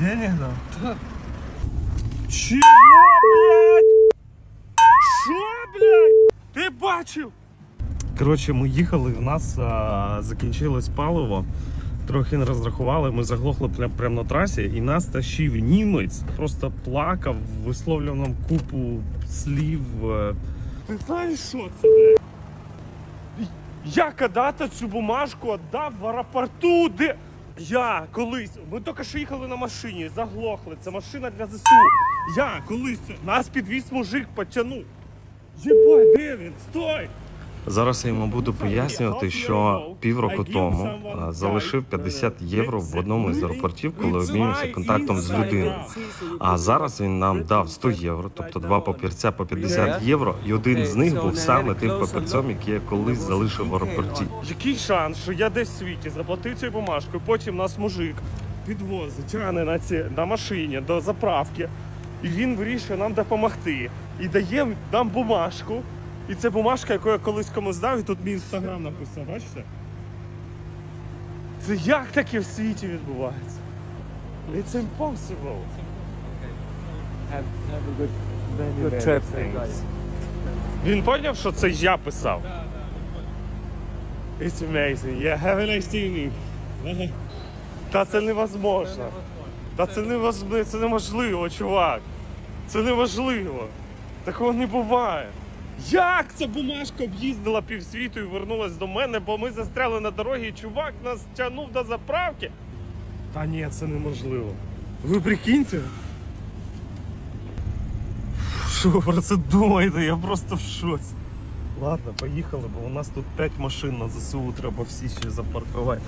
Денег дав? Чого, блядь? Що, блядь? Ти бачив? Коротше, ми їхали, в нас а, закінчилось паливо. Трохи не розрахували, ми заглохли прямо прям на трасі, і нас тащив німець, просто плакав, висловлював нам купу слів. е. Ти знаєш, що це, блядь? Я когда-то цю бумажку віддав в аеропорту, де. Я колись, ми тільки що їхали на машині, заглохли. Це машина для ЗСУ. Я колись нас підвіз мужик, потягнув. Єбать, де він? Стой! Зараз я йому буду пояснювати, що півроку тому залишив 50 євро в одному із аеропортів, коли обмінявся контактом з людиною. А зараз він нам дав 100 євро, тобто два папірця по 50 євро, і один з них був саме тим папірцем, який я колись залишив в аеропорті. Який шанс, що я десь в світі заплатив цю бумажку, потім нас мужик підвозить, тягне на, ці, на машині до заправки, і він вирішує нам допомогти. І дає нам бумажку. І це бумажка, яку я колись комусь дав, і тут мій інстаграм написав, бачите? Це як таке в світі відбувається? It's impossible. Have, have a good, good trip, guys. Він поняв, що це я писав. It's amazing. Yeah, have a nice evening. Та це невозможно. Та це невозможно, це неможливо, чувак. Це неможливо. Такого не буває. Як ця бумажка об'їздила півсвіту і вернулась до мене, бо ми застряли на дорогі, і чувак нас тягнув до заправки? Та ні, це неможливо. Ви прикиньте? Що ви про це думаєте? Я просто в шоці. Ладно, поїхали, бо у нас тут 5 машин на ЗСУ треба всі ще запаркувати.